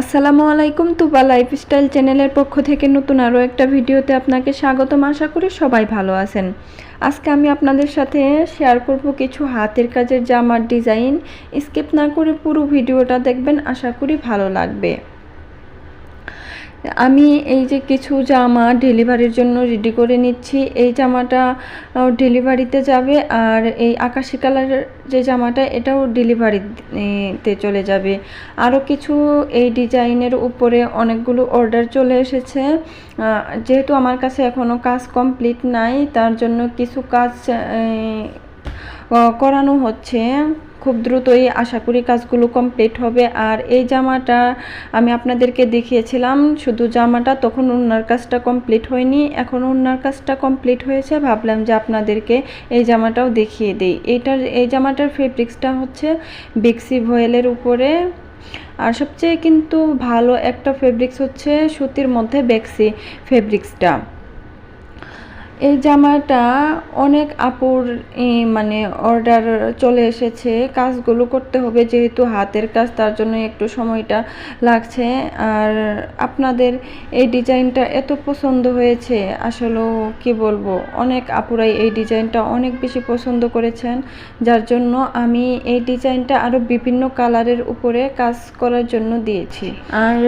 আসসালামু আলাইকুম তুবা লাইফস্টাইল চ্যানেলের পক্ষ থেকে নতুন আরও একটা ভিডিওতে আপনাকে স্বাগতম। আশা করি সবাই ভালো আছেন। আজকে আমি আপনাদের সাথে শেয়ার করব কিছু হাতের কাজের জামার ডিজাইন স্কিপ না করে পুরো ভিডিওটা দেখবেন, আশা করি ভালো লাগবে। আমি এই যে কিছু জামা ডেলিভারির জন্য রেডি করে নিচ্ছি। এই জামাটা ডেলিভারিতে যাবে আর এই আকাশি কালারের যে জামাটা, এটাও ডেলিভারিতে চলে যাবে। আরও কিছু এই ডিজাইনের উপরে অনেকগুলো অর্ডার চলে এসেছে। যেহেতু আমার কাছে এখনও কাজ কমপ্লিট নাই, তার জন্য কিছু কাজ করানো হচ্ছে। খুব দ্রুতই আশা করি কাজগুলো কমপ্লিট হবে। আর এই জামাটা আমি আপনাদেরকে দেখিয়েছিলাম, শুধু জামাটা তখন ওনার কাজটা কমপ্লিট হয়নি, এখন ওনার কাজটা কমপ্লিট হয়েছে। ভাবলাম যে আপনাদেরকে এই জামাটাও দেখিয়ে দিই। এইটার এই জামাটার ফেব্রিক্সটা হচ্ছে বেক্সি ভয়েলের উপরে। আর সবচেয়ে কিন্তু ভালো একটা ফেব্রিক্স হচ্ছে সুতির মধ্যে বেক্সি ফেব্রিক্সটা এই জামাটা অনেক আপুর মানে অর্ডার চলে এসেছে। কাজগুলো করতে হবে যেহেতু হাতের কাজ, তার জন্য একটু সময়টা লাগছে। আর আপনাদের এই ডিজাইনটা এত পছন্দ হয়েছে আসলেও কি বলব? অনেক আপুরাই এই ডিজাইনটা অনেক বেশি পছন্দ করেছেন। যার জন্য আমি এই ডিজাইনটা আরও বিভিন্ন কালারের উপরে কাজ করার জন্য দিয়েছি। আর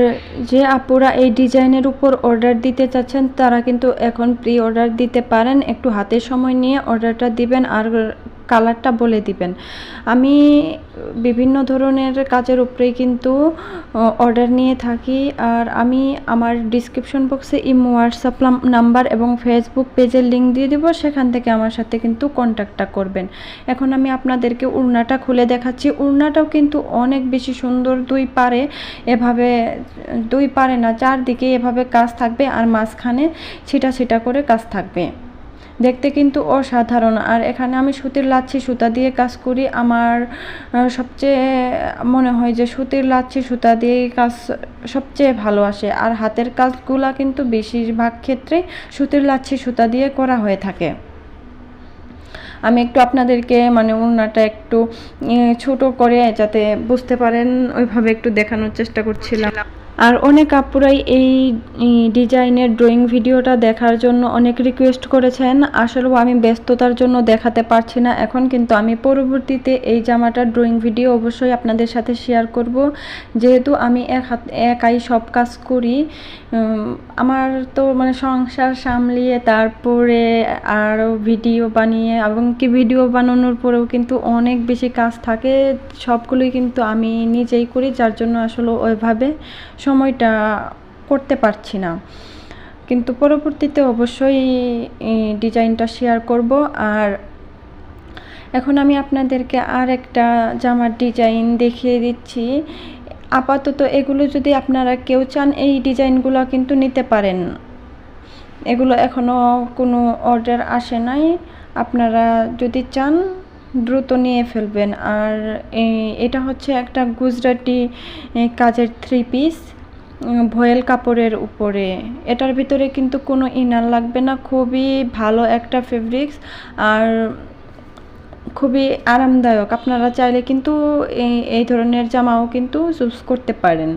যে আপুরা এই ডিজাইনের উপর অর্ডার দিতে চাচ্ছেন, তারা কিন্তু এখন প্রি অর্ডার দিতে পারেন একটু হাতে সময় নিয়ে অর্ডারটা দিবেন আর কালারটা বলে দিবেন। আমি বিভিন্ন ধরনের কাজের উপরেই কিন্তু অর্ডার নিয়ে থাকি। আর আমি আমার ডিসক্রিপশন বক্সে ইমো হোয়াটসঅ্যাপ নাম্বার এবং ফেসবুক পেজের লিঙ্ক দিয়ে দেবো। সেখান থেকে আমার সাথে কিন্তু কন্ট্যাক্টটা করবেন। এখন আমি আপনাদেরকে উড়নাটা খুলে দেখাচ্ছি। উড়নাটাও কিন্তু অনেক বেশি সুন্দর, দুই পারে এভাবে, দুই পারে না, চারদিকে এভাবে কাজ থাকবে। আর মাঝখানে ছিটা ছিটা করে কাজ থাকবে। দেখতে কিন্তু অসাধারণ। আর এখানে আমি সুতির লাচ্ছি, সুতা দিয়ে কাজ করি। আমার সবচেয়ে মনে হয় যে সুতির লাচ্ছি, সুতা দিয়ে কাজ সবচেয়ে ভালো আসে। আর হাতের কাজগুলা কিন্তু বেশিরভাগ ক্ষেত্রেই সুতির লাচ্ছি, সুতা দিয়ে করা হয়ে থাকে। আমি একটু আপনাদেরকে মানে ওনাটা একটু ছোট করে যাতে বুঝতে পারেন, ওইভাবে একটু দেখানোর চেষ্টা করছিলাম। আর অনেক আপুরাই এই ডিজাইনের ড্রয়িং ভিডিওটা দেখার জন্য অনেক রিকোয়েস্ট করেছেন। আসলেও আমি ব্যস্ততার জন্য দেখাতে পারছি না। এখন কিন্তু আমি পরবর্তীতে এই জামাটার ড্রয়িং ভিডিও অবশ্যই আপনাদের সাথে শেয়ার করব। যেহেতু আমি এক হাত, একাই সব কাজ করি আমার তো মানে সংসার সামলিয়ে তারপরে আরও ভিডিও বানিয়ে এবং কি ভিডিও বানানোর পরেও কিন্তু অনেক বেশি কাজ থাকে। সবগুলোই কিন্তু আমি নিজেই করি, যার জন্য আসলে ওইভাবে সময়টা করতে পারছি না। কিন্তু পরবর্তীতে অবশ্যই ডিজাইনটা শেয়ার করব। আর এখন আমি আপনাদেরকে আর একটা জামার ডিজাইন দেখিয়ে দিচ্ছি। আপাতত এগুলো যদি আপনারা কেউ চান, এই ডিজাইনগুলো কিন্তু নিতে পারেন। এগুলো এখনও কোনো অর্ডার আসে নাই। আপনারা যদি চান, দ্রুত নিয়ে ফেলবেন। আর এটা হচ্ছে একটা গুজরাটি কাজের থ্রি পিস ভয়েল কাপড়ের উপরে। এটার ভিতরে কিন্তু কোনো ইনার লাগবে না, খুবই ভালো একটা ফেব্রিক্স আর খুবই আরামদায়ক। আপনারা চাইলে কিন্তু এই ধরনের জামাও কিন্তু চুজ করতে পারেন।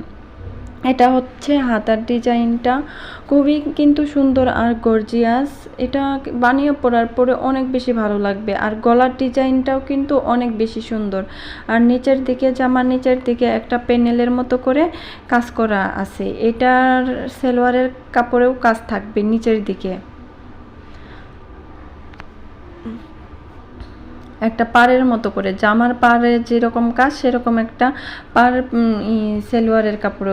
এটা হচ্ছে হাতার ডিজাইনটা। খুবই কিন্তু সুন্দর আর গর্জিয়াস এটা বানিয়ে পরার পরে অনেক বেশি ভালো লাগবে। আর গলার ডিজাইনটাও কিন্তু অনেক বেশি সুন্দর। আর নিচের দিকে, জামার নিচের দিকে একটা প্যানেলের মতো করে কাজ করা আছে। এটার সেলোয়ারের কাপড়েও কাজ থাকবে নিচের দিকে। একটা পাড়ের মতো করে, জামার পাড়ে যেরকম কাজ, সেরকম একটা পাড় সেলোয়ারের কাপড়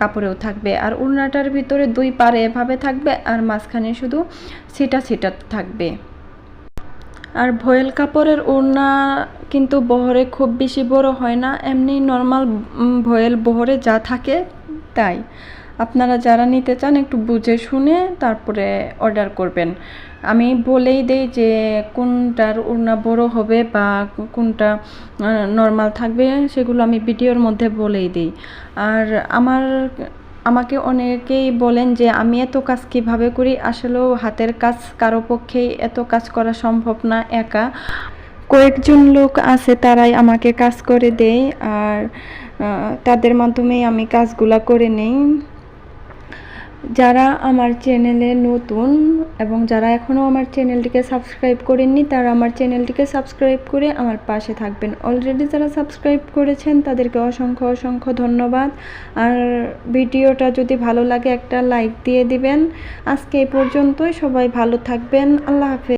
কাপড়েও থাকবে। আর উড়নাটার ভিতরে দুই পাড়ে এভাবে থাকবে আর মাঝখানে শুধু ছিটা ছিটা থাকবে। আর ভয়েল কাপড়ের ওড়না কিন্তু বহরে খুব বেশি বড় হয় না, এমনি নর্মাল ভয়েল বহরে যা থাকে তাই। আপনারা যারা নিতে চান একটু বুঝে শুনে তারপরে অর্ডার করবেন। আমি বলেই দেই যে কোনটার ওড়না বড় হবে বা কোনটা নর্মাল থাকবে সেগুলো আমি ভিডিওর মধ্যে বলেই দিই। আর আমার, আমাকে অনেকেই বলেন যে আমি এত কাজ কীভাবে করি? আসলেও হাতের কাজ কারও পক্ষেই এত কাজ করা সম্ভব না একা। কয়েকজন লোক আছে তারাই আমাকে কাজ করে দেয় আর তাদের মাধ্যমেই আমি কাজগুলা করে নেই। যারা আমার চ্যানেলে নতুন এবং যারা এখনও আমার চ্যানেলটিকে সাবস্ক্রাইব করেননি, তারা আমার চ্যানেলটিকে সাবস্ক্রাইব করে আমার পাশে থাকবেন। অলরেডি যারা সাবস্ক্রাইব করেছেন, তাদেরকে অসংখ্য অসংখ্য ধন্যবাদ। আর ভিডিওটা যদি ভালো লাগে, একটা লাইক দিয়ে দিবেন। আজকে এই পর্যন্তই, সবাই ভালো থাকবেন। আল্লাহ হাফেজ।